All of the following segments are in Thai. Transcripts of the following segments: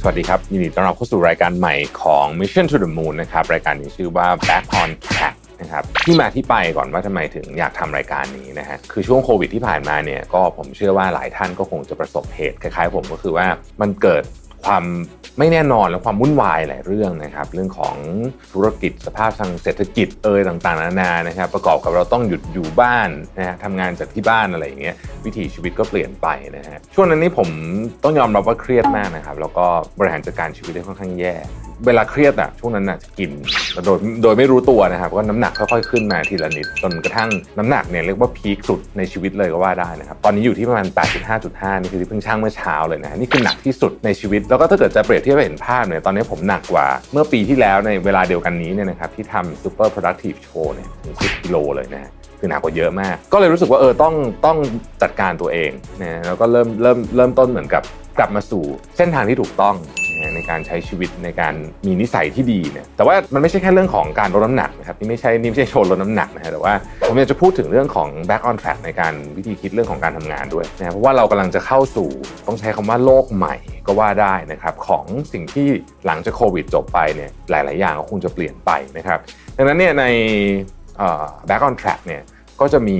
สวัสดีครับ ยินดีต้อนรับเข้าสู่รายการใหม่ของ Mission to the Moon นะครับ รายการที่ชื่อว่า Back on Track นะครับที่มาที่ไปก่อนว่าทำไมถึงอยากทำรายการนี้นะฮะคือช่วงโควิดที่ผ่านมาเนี่ยก็ผมเชื่อว่าหลายท่านก็คงจะประสบเหตุคล้ายๆผมก็คือว่ามันเกิด ความไม่แน่นอนและความวุ่นวายหลายเรื่องนะครับ เรื่องของธุรกิจสภาพทางเศรษฐกิจเอยต่างๆนานานะครับ ประกอบกับเราต้องหยุดอยู่บ้านนะฮะทำงานจากที่บ้านอะไรอย่างเงี้ยวิถีชีวิตก็เปลี่ยนไปนะฮะช่วงนั้นนี่ผมต้องยอมรับว่าเครียดมากนะครับ แล้วก็บริหารจัดการชีวิตได้ค่อนข้างแย่ เวลาเครียดอะช่วงนั้นน่ะจะกินโดยโดยไม่รู้ตัวนะครับก็น้ำหนักค่อยๆขึ้นมาทีละนิดจนกระทั่งน้ำหนักเนี่ยเรียกว่าพีคสุดในชีวิตเลยก็ว่าได้นะครับตอนนี้อยู่ที่ประมาณ 85.5 นี่คือที่เพิ่งช่างเมื่อเช้าเลยนะนี่คือหนักที่สุดในชีวิต แล้วก็ถ้าเกิดจะเปรียบเทียบเห็นภาพเนี่ยตอนนี้ผมหนักกว่าเมื่อปีที่แล้วในเวลาเดียวกันนี้เนี่ยนะครับที่ทำ Super Productive Show เนี่ยถึง10กิโลเลยนะฮะคือหนักกว่าเยอะมาก ก็เลยรู้สึกว่าเออต้องต้องจัดการตัวเองนะแล้วก็เริ่มเริ่มเริ่มต้นเหมือนกับกลับมาสู่เส้นทางที่ถูกต้อง นะในการใช้ชีวิตในการมีนิสัยที่ดีเนี่ยแต่ว่ามันไม่ใช่แค่เรื่องของการลดน้ำหนักนะครับนี่ไม่ใช่นี่ไม่ใช่โชว์ลดน้ำหนักนะฮะแต่ว่าผมอยากจะพูดถึงเรื่องของ back on track ในการวิธีคิดเรื่องของการทำงานด้วยนะเพราะว่าเรากำลังจะเข้าสู่ต้องใช้คำว่าโลกใหม่ก็ว่าได้นะครับของสิ่งที่หลังจากโควิดจบไปเนี่ยหลาย ๆ อย่างก็คงจะเปลี่ยนไปนะครับดังนั้นเนี่ยในเอ่อ back on track เนี่ย ก็จะมี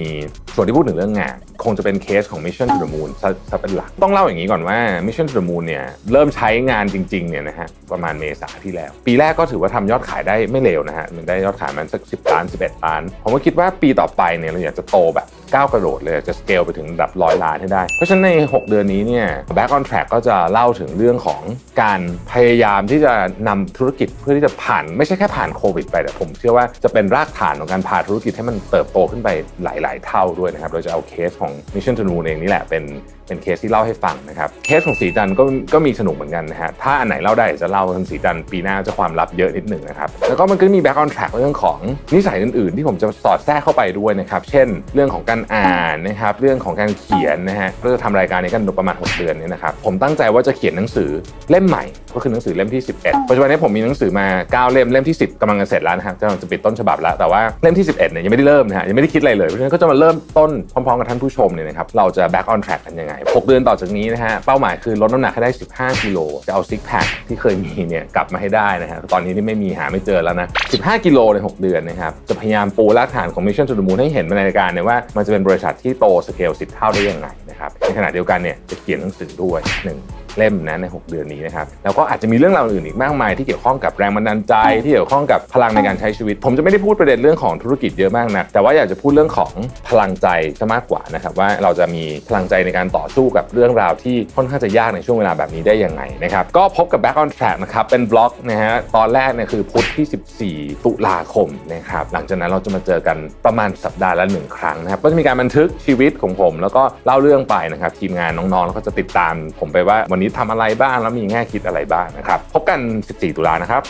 ส่วนที่พูดถึงเรื่องงาน คงจะเป็นเคสของ Mission to the Moon ซะะเป็นหลัก ต้องเล่าอย่างนี้ก่อนว่า Mission to the Moon เนี่ยเริ่มใช้งานจริงๆเนี่ยนะฮะประมาณเมษาที่แล้ว ปีแรกก็ถือว่าทำยอดขายได้ไม่เลวนะฮะมันได้ยอดขายมันสัก 10 ล้าน 11 ล้าน ผมก็คิดว่าปีต่อไปเนี่ยเราอยากจะโตแบบ ก้าวกระโดดเลยจะสเกลไปถึงระดับร้อยล้านให้ได้ เพราะฉะนั้นใน 6 เดือนนี้เนี่ย Back on Track ก็จะเล่าถึงเรื่องของการพยายามที่จะนำธุรกิจเพื่อที่จะผ่าน ไม่ใช่แค่ผ่านโควิดไปแต่ผมเชื่อว่าจะเป็นรากฐานของการพาธุรกิจให้มันเติบโตขึ้นไปหลาย ๆ เท่าด้วยนะครับ เราจะเอาเคสของ Mission to Moon เองนี่แหละเป็น เป็นเคสที่เล่าให้ฟังนะครับเคสของสีจันทร์ก็ก็มีสนุกเหมือนกันนะฮะถ้าอันไหนเล่าได้เดี๋ยวจะเล่าทางสีจันทร์ปีหน้าจะความลับเยอะนิดหนึ่งนะครับแล้วก็มันก็มี back on track เรื่องของนิสัยอื่นๆ ที่ผมจะสอดแทรกเข้าไปด้วยนะครับเช่น เรื่องของการอ่านนะครับเรื่องของการเขียนนะฮะเราจะทำรายการนี้กันประมาณ6เดือนเนี่ยนะครับผมตั้งใจว่าจะเขียนหนังสือเล่มใหม่ ก็คือหนังสือเล่มที่ 11ปัจจุบันนี้ผมมีหนังสือมา 9 เล่มเล่มที่ 10กำลังจะเสร็จแล้วนะครับกำลังจะปิดต้นฉบับแล้วแต่ว่าเล่มที่ 11เนี่ยยังไม่ได้เริ่มนะฮะยังไม่ได้คิดอะไรเลยเพราะฉะนั้นก็จะมาเริ่มต้นพร้อมๆกับท่านผู้ชมเนี่ยนะครับเราจะ back on track กันยังไง6 เดือนต่อจากนี้นะฮะ เป้าหมายคือลดน้ำหนักให้ได้ 15 กิโล จะเอาซิกแพคที่เคยมีเนี่ยกลับมาให้ได้นะฮะ ตอนนี้ที่ไม่มีหาไม่เจอแล้วนะ 15 กิโลใน 6 เดือนนะครับ จะพยายามปูรากฐานของมิชชั่น to the Moon ให้เห็นในรายการเนี่ยว่ามันจะเป็นบริษัทที่โตสเกล10 เท่าได้ยังไงนะครับ ในขณะเดียวกันเนี่ยจะเขียนหนังสือด้วยหนึ่งเล่มนะใน 6 เดือนนี้นะครับแล้วก็อาจจะมีเรื่องราวอื่นอีกมากมายที่เกี่ยวข้องกับแรงบันดาลใจ ที่เกี่ยวข้องกับพลังในการใช้ชีวิต ผมจะไม่ได้พูดประเด็นเรื่องของธุรกิจเยอะมากนะแต่ว่าอยากจะพูดเรื่องของพลังใจซะมากกว่านะครับว่าเราจะมีพลังใจในการต่อสู้กับเรื่องราวที่ค่อนข้างจะยากในช่วงเวลาแบบนี้ได้ยังไงนะครับก็พบกับ Back on Track นะครับเป็นบล็อกนะฮะตอนแรกเนี่ยคือพุธที่ 14 ตุลาคมนะครับหลังจากนั้นเราจะมาเจอกันประมาณสัปดาห์ละหนึ่งครั้งนะครับก็จะมีการบันทึกชีวิตของผม แล้วก็เล่าเรื่องไปนะครับทีมงานน้องๆแล้วก็จะติดตามผมไปว่าวันนี้ทำอะไรบ้างแล้วมีแง่คิดอะไรบ้างนะครับ พบกัน 14 ตุลานะครับ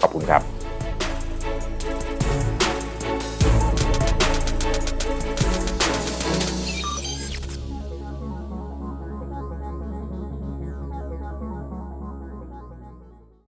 ขอบคุณครับ